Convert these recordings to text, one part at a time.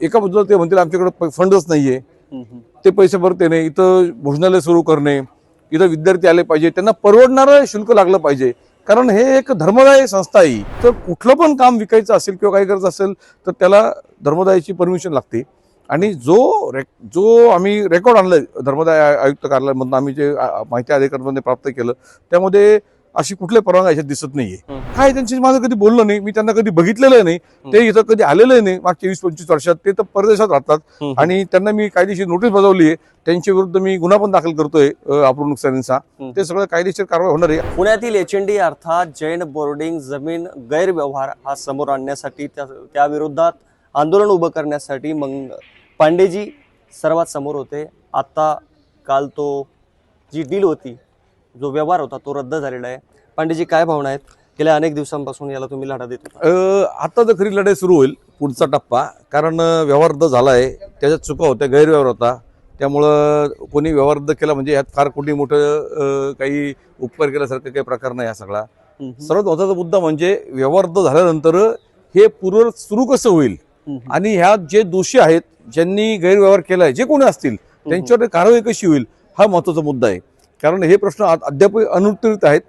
एका बाजूला ते म्हणतील आमच्याकडे फंडच नाहीये. ते पैसे भरते नाही इथं भोजनालय सुरू करणे इथं विद्यार्थी आले पाहिजे त्यांना परवडणारं शुल्क लागलं पाहिजे. कारण हे एक धर्मदाय संस्था आहे. तर कुठलं पण काम विकायचं असेल किंवा काही करायचं असेल तर त्याला धर्मदायाची परमिशन लागते. आणि जो रेक जो आम्ही रेकॉर्ड आणलं धर्मदाय आय- आयुक्त कार्यालयामधून आम्ही जे माहिती अधिकाऱ्यांमध्ये प्राप्त केलं त्यामध्ये अशी कुठले परवानगी याच्यात दिसत नाहीये. काय त्यांची माझं कधी बोललं नाही मी त्यांना कधी बघितलेलं नाही ते इथं कधी आलेलं नाही मागच्या वीस पंचवीस वर्षात ते तर परदेशात राहतात. आणि त्यांना मी कायदेशीर नोटीस बजावली आहे त्यांच्या विरुद्ध मी गुन्हा पण दाखल करतोय अप्रूव्ह नुकसानीचा. ते सगळं कायदेशीर कारवाई होणार आहे. पुण्यातील एच एन डी अर्थात जैन बोर्डिंग जमीन गैरव्यवहार हा समोर आणण्यासाठी त्या त्या विरोधात आंदोलन उभं करण्यासाठी मग पांडेजी सर्वात समोर होते. आता काल तो जी डील होती जो व्यवहार होता तो रद्द झालेला आहे. पांडेजी काय भावना आहेत? गेल्या अनेक दिवसांपासून याला तुम्ही लढा देत होता. आता तर खरी लढाई सुरू होईल पुढचा टप्पा. कारण अ, व्यवहार रद्द झाला आहे त्याच्यात चुका होत्या गैरव्यवहार होता. त्यामुळं कोणी व्यवहार रद्द केला म्हणजे यात फार कोणी मोठं अ, काही उपकार केल्यासारखं काही प्रकार नाही हा सगळा. सर्वात महत्त्वाचा मुद्दा म्हणजे व्यवहार रद्द झाल्यानंतर हे पूर्व सुरू कसं होईल? आणि ह्यात जे दोषी आहेत ज्यांनी गैरव्यवहार केलाय जे कोणी असतील त्यांच्यावर कारवाई कशी होईल? हा महत्त्वाचा मुद्दा आहे. कारण हे प्रश्न आ- अद्याप अनुत्तरित आहेत.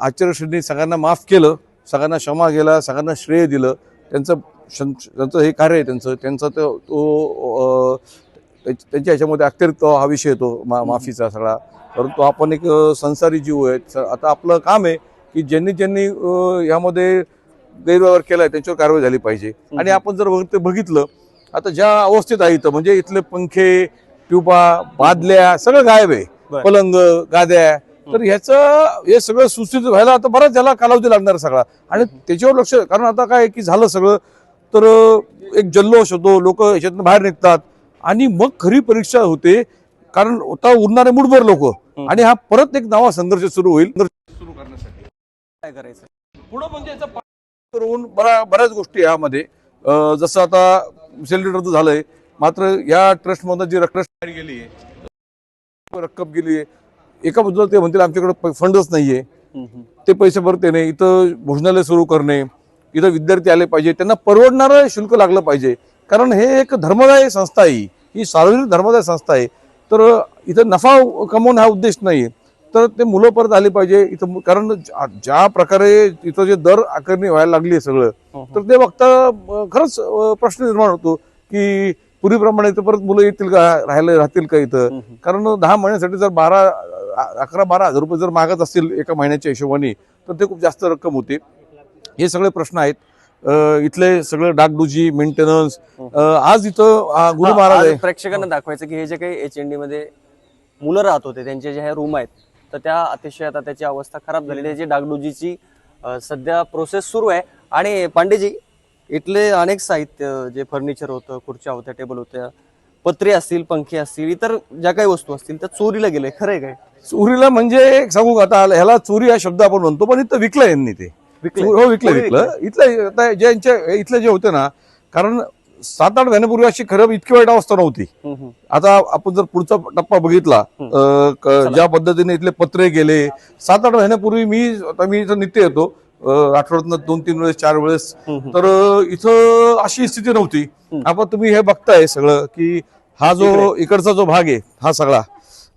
आचार्यश्रींनी सगळ्यांना माफ केलं सगळ्यांना क्षमा केला सगळ्यांना श्रेय दिलं. त्यांचं त्यांचं हे कार्य आहे त्यांचं त्यांचा तो तो त्यांच्या ह्याच्यामध्ये अखेर हा विषय येतो मा माफीचा सगळा. परंतु आपण एक संसारी जीव आहेत. आता आपलं काम आहे की ज्यांनी ज्यांनी अं, यामध्ये गैरव्यवहार केलाय त्यांच्यावर कारवाई झाली पाहिजे. आणि आपण जर ते बघितलं आता ज्या अवस्थेत आहे इथं म्हणजे इथले पंखे ट्युबा बादल्या सगळं गायब आहे. पलंग गाद्या. तर ह्याचं हे सगळं सुस्थित व्हायला आता बराच याला कालावधी लागणार सगळा. आणि त्याच्यावर लक्ष कारण आता काय की झालं सगळं तर एक जल्लोष होतो लोक ह्याच्यातून बाहेर निघतात. आणि मग खरी परीक्षा होते कारण आता उरणारे मुठभर लोक. आणि हा परत एक नवा संघर्ष सुरू होईल. सुरू करण्यासाठी. काय करायचं? पुढं म्हणजे याचा करून बरा बऱ्याच गोष्टी यामध्ये. जसं आता रद्द झालंय. मात्र या ट्रस्ट मधून जी रक्कम गेली आहे रक्कम गेली आहे? एका बाजूला ते म्हणतील आमच्याकडे फंडच नाहीये. ते पैसे भरते नाही. इथं भोजनालय सुरू करणे इथं विद्यार्थी आले पाहिजे. त्यांना परवडणारं शुल्क लागलं पाहिजे. कारण हे एक धर्मदाय संस्था आहे. ही सार्वजनिक धर्मदाय संस्था आहे. तर इथं नफा कमवणं हा उद्देश नाही तर ते मुलं परत आली पाहिजे. इथं कारण ज्या- प्रकारे इथं जे दर आकारणी व्हायला लागली आहे सगळं तर ते बघता खरंच प्रश्न निर्माण होतो की पूर्वीप्रमाणे इथं परत मुलं येतील का? राहायला राहतील का इथं? कारण दहा महिन्यासाठी जर बारा अकरा बारा हजार रुपये जर मागत असतील एका महिन्याच्या हिशोबाने तर ते खूप जास्त रक्कम होते. हे सगळे प्रश्न आहेत. इथले सगळं डागडुजी मेंटेनन्स आज इथं गुरु हा, महाराज आहे. प्रेक्षकांना दाखवायचं की हे जे काही एच एन डी मध्ये मुलं राहत होते त्यांचे जे ह्या रूम आहेत तर त्या अतिशय आता त्याची अवस्था खराब झालेली आहे. जी डागडुजीची सध्या प्रोसेस सुरू आहे. आणि पांडेजी इथले अनेक साहित्य जे फर्निचर होतं खुर्च्या होत्या टेबल होत्या पत्रे असतील पंखे असतील इतर ज्या काही वस्तू असतील त्या चोरीला गेले. खरंय काय? चोरीला म्हणजे एक सांगू का आता ह्याला चोरी हा शब्द आपण म्हणतो पण इथं विकलं यांनी ते. विकलंय? हो विकलं विकलं इथलं आता ज्यांच्या इथले जे होते ना कारण सात आठ महिन्यापूर्वी अशी खरं इतकी वाईट अवस्था नव्हती. आता आपण जर पुढचा टप्पा बघितला ज्या पद्धतीने इथले पत्रे गेले सात आठ महिन्यापूर्वी मी आता मी इथं नित्य येतो. आठवड्यातनं दोन तीन वेळेस चार वेळेस. तर इथं अशी स्थिती नव्हती. आपण तुम्ही हे बघताय सगळं की हा जो इकडचा जो भाग आहे हा सगळा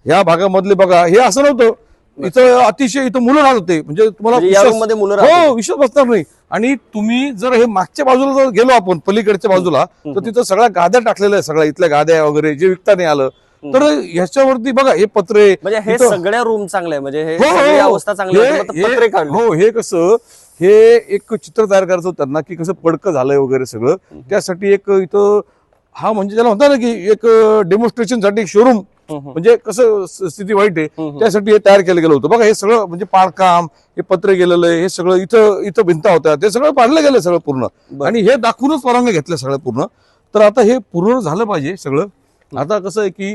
ह्या भागामधले बघा हे असं नव्हतं. इथं अतिशय इथं मुलं राहत होते. म्हणजे तुम्हाला म्हणजे हो विश्वास बसणार नाही. आणि तुम्ही जर हे मागच्या बाजूला जर गेलो आपण पलीकडच्या बाजूला तर तिथं सगळ्या गाद्या टाकलेल्या आहे सगळ्या इथल्या गाद्या वगैरे जे विकता नाही आलं तर ह्याच्यावरती बघा हे पत्रे म्हणजे हे सगळ्या रूम चांगल्या म्हणजे हे हो, हो. अवस्था चांगली हे- हे- हो हे कसं हे एक चित्र तयार करायचं होतं ना की कसं पडकं झालंय वगैरे सगळं. त्यासाठी एक इथं हा म्हणजे त्याला म्हणतात ना की एक डेमॉन्स्ट्रेशनसाठी एक शोरूम म्हणजे कसं स्थिती वाईट आहे. त्यासाठी हे तयार केलं गेलं होतं. बघा हे सगळं म्हणजे पाळकाम हे पत्रे गेलेलं आहे हे सगळं इथं इथं भिंता होत्या. ते सगळं पाडलं गेलं सगळं पूर्ण. आणि हे दाखवूनच परवानगी घेतल्या सगळं पूर्ण. तर आता हे पूर्ण झालं पाहिजे सगळं. आता कसं आहे की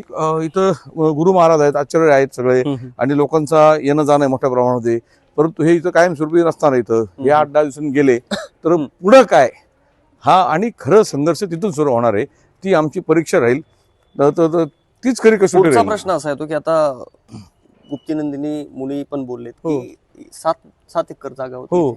इथं गुरु महाराज आहेत आचार्य आहेत सगळे आणि लोकांचा येणं जाणं मोठ्या प्रमाणामध्ये परंतु हे इथं कायमस्वरूपी नसणार इथं. हे आठ दहा दिवसांनी गेले. तर पुढं काय? हा आणि खरं संघर्ष तिथून सुरू होणार आहे. ती आमची परीक्षा राहील. तर- तीच खरी राहील. प्रश्न असा येतो की आता गुप्तीनंदिनी मुली पण बोललेत की सात सात एकर जागा होती हो.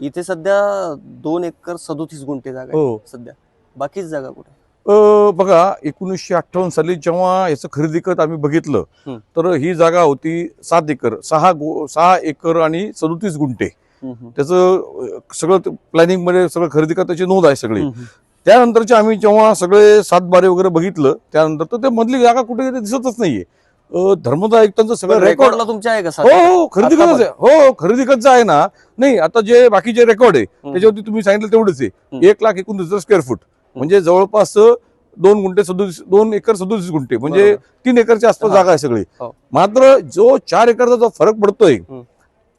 इथे. सध्या दोन एकर सदोतीस गुंठे जागा हो. सध्या. बाकीच जागा कुठे? बघा एकोणीसशे अठ्ठावन्न साली जेव्हा याचं खरेदी करत आम्ही बघितलं हं. तर ही जागा होती सात एकर सहा गो सहा एकर आणि सदोतीस गुंठे. त्याचं सगळं प्लॅनिंगमध्ये सगळं खरेदी करताची नोंद आहे सगळी. त्यानंतरचे आम्ही जेव्हा सगळे सात बारे वगैरे बघितलं त्यानंतर तर ते मधली जागा कुठे दिसतच नाहीये धर्मदा आयुक्तांचं सगळं रेकॉर्ड रेकॉर्डला तुमच्या आहे का हो? हो खरेदी आता करत आहे हो खरेदी करत आहे ना नाही आता जे बाकीचे रेकॉर्ड आहे त्याच्यावरती तुम्ही सांगितलं तेवढंच आहे. एक लाख एकोणतीस हजार स्क्वेअर फूट म्हणजे जवळपास दोन गुंठे सदोतीस दोन एकर सदोतीस गुंठे म्हणजे. तीन एकरच्या आसपास. जागा आहे सगळी हो. मात्र जो चार एकरचा जो फरक पडतोय.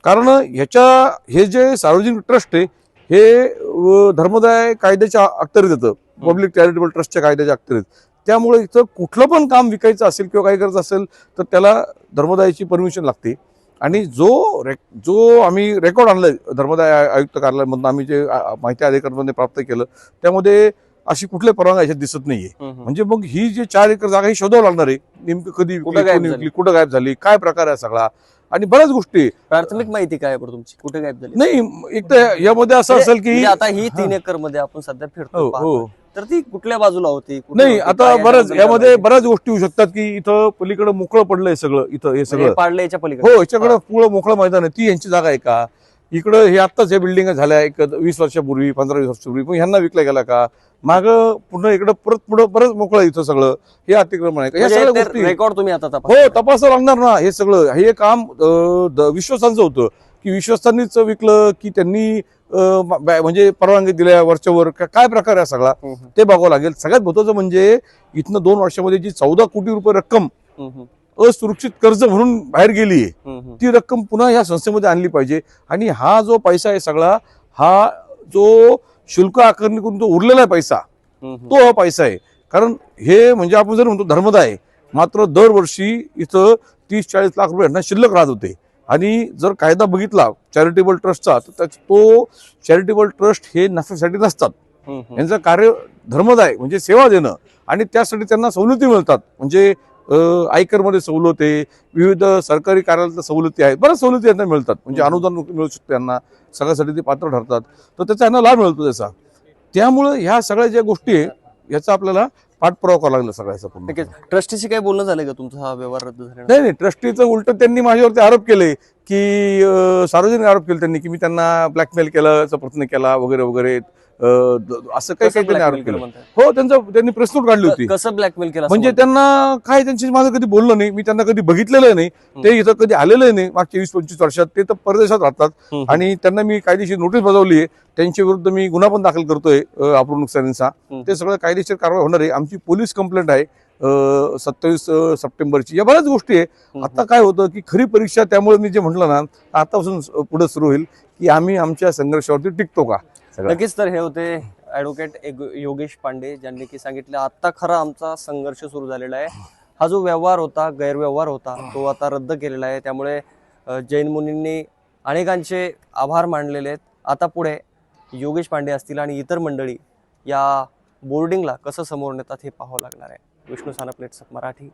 कारण ह्याच्या हे जे सार्वजनिक ट्रस्ट आहे हे धर्मदाय कायद्याच्या अखत्यारीत येतं पब्लिक चॅरिटेबल ट्रस्टच्या कायद्याच्या अखत्यारीत त्यामुळे इथं कुठलं पण काम विकायचं असेल किंवा काही करायचं असेल तर त्याला धर्मदायाची परमिशन लागते आणि जो रे जो आम्ही रेकॉर्ड आणलाय धर्मदाय आय- आयुक्त कार्यालयामधून आम्ही जे माहिती अधिकाऱ्यांमध्ये प्राप्त केलं त्यामध्ये अशी कुठल्या परवानगी याच्यात दिसत नाहीये. म्हणजे मग ही जी चार एकर जागा ही शोधावं लागणार आहे. नेमकं कधी कुठं विकली कुठं गायब झाली? काय प्रकार आहे सगळा? आणि बऱ्याच गोष्टी. प्राथमिक माहिती काय बरं तुमची? कुठे गायब झाली? नाही एक तर यामध्ये असं म्हणजे- असेल की म्हणजे आता ही तीन एकरमध्ये आपण सध्या फिरतो हो. हो. तर ती कुठल्या बाजूला होती? नाही? आता बऱ्याच याच्याबद्दल यामध्ये? बऱ्याच गोष्टी होऊ शकतात की इथं पलीकडे मोकळं पडलंय सगळं इथं हे म्हणजे सगळं. पाडले याच्या पलीकडे. हो याच्याकडे पुढं मोकळं मैदान आहे. ती यांची जागा आहे का? इकडं हे आत्ताच या बिल्डिंग झाल्या एक वीस वर्षापूर्वी पंधरा वीस वर्षापूर्वी. पण ह्यांना विकल्या गेला का? माग पुन्हा इकडं परत पुढं बरंच मोकळं इथं सगळं. हे अतिक्रमण आहे. ह्या सगळ्या म्हणजे गोष्टी रेकॉर्ड तुम्ही आता तपास हो तपासावं लागणार ना. हे सगळं हे काम विश्वासांचं होतं. की विश्वासांनीच विकलं की त्यांनी म्हणजे परवानगी दिल्या वरच्यावर. काय प्रकार आहे सगळा? ते बघावं लागेल. सगळ्यात महत्वाचं म्हणजे इथनं दोन वर्षामध्ये जी चौदा कोटी रुपये रक्कम असुरक्षित कर्ज म्हणून बाहेर गेली. ती रक्कम पुन्हा या संस्थेमध्ये आणली पाहिजे आणि हा जो पैसा आहे सगळा हा जो शुल्क आकारणी करून जो उरलेला आहे पैसा. तो हा पैसा आहे कारण हे म्हणजे आपण जर म्हणतो धर्मदाय मात्र दरवर्षी इथं तीस चाळीस लाख रुपये यांना शिल्लक राहत होते आणि जर कायदा बघितला चॅरिटेबल ट्रस्टचा तर तो चॅरिटेबल ट्रस्ट हे नफ्यासाठी नसतात. यांचं कार्य धर्मदाय म्हणजे सेवा देणं आणि त्यासाठी त्यांना सवलती मिळतात म्हणजे आयकरमध्ये सवलत आहे. विविध सरकारी कार्यालयात सवलती आहेत. बऱ्याच सवलती यांना मिळतात. म्हणजे. अनुदान मिळू शकतं त्यांना सगळ्यासाठी ते पात्र ठरतात. तर त्याचा यांना लाभ मिळतो त्याचा. त्यामुळं ह्या सगळ्या ज्या गोष्टी आहे याचा आपल्याला पाठपुरावा करावा लागला सगळ्याचा. नक्कीच. ट्रस्टीशी काही बोलणं झालं का तुमचा? हा व्यवहार रद्द झाला नाही नाही. ट्रस्टीचं उलट त्यांनी माझ्यावरती आरोप केले की सार्वजनिक आरोप केले त्यांनी की मी त्यांना ब्लॅकमेल केलं प्रयत्न केला वगैरे वगैरे. असं काही काही त्यांनी आरोप केला हो त्यांचं त्यांनी प्रेस नोट काढली होती. कसं ब्लॅकमेल केलं म्हणजे त्यांना काय त्यांची माझं कधी बोललं नाही मी त्यांना कधी बघितलेलं नाही ते इथं कधी आलेलं नाही मागच्या वीस पंचवीस वर्षात ते तर परदेशात राहतात. आणि त्यांना मी कायदेशीर नोटीस बजावली आहे त्यांच्या विरुद्ध मी गुन्हा पण दाखल करतोय अपूर्ण नुकसानीचा. ते सगळं कायदेशीर कारवाई होणार आहे. आमची पोलीस कंप्लेंट आहे सत्तावीस सप्टेंबरची. या बऱ्याच गोष्टी आहे. आता काय होतं की खरी परीक्षा त्यामुळे मी जे म्हटलं ना आतापासून पुढे सुरू होईल की आम्ही आमच्या संघर्षावरती टिकतो का? लगेच नक्कीच तर हे होते ऍडव्होकेट योगेश पांडे ज्यांनी की सांगितलं आता खरा आमचा संघर्ष सुरू झालेला आहे. हा जो व्यवहार होता गैरव्यवहार होता तो आता रद्द केलेला आहे. त्यामुळे जैन मुनींनी अनेकांचे आभार मानलेले आहेत. आता पुढे योगेश पांडे असतील आणि इतर मंडळी या बोर्डिंगला कसं समोर नेतात हे पाहावं लागणार आहे. विष्णू सानप नेट्स मराठी.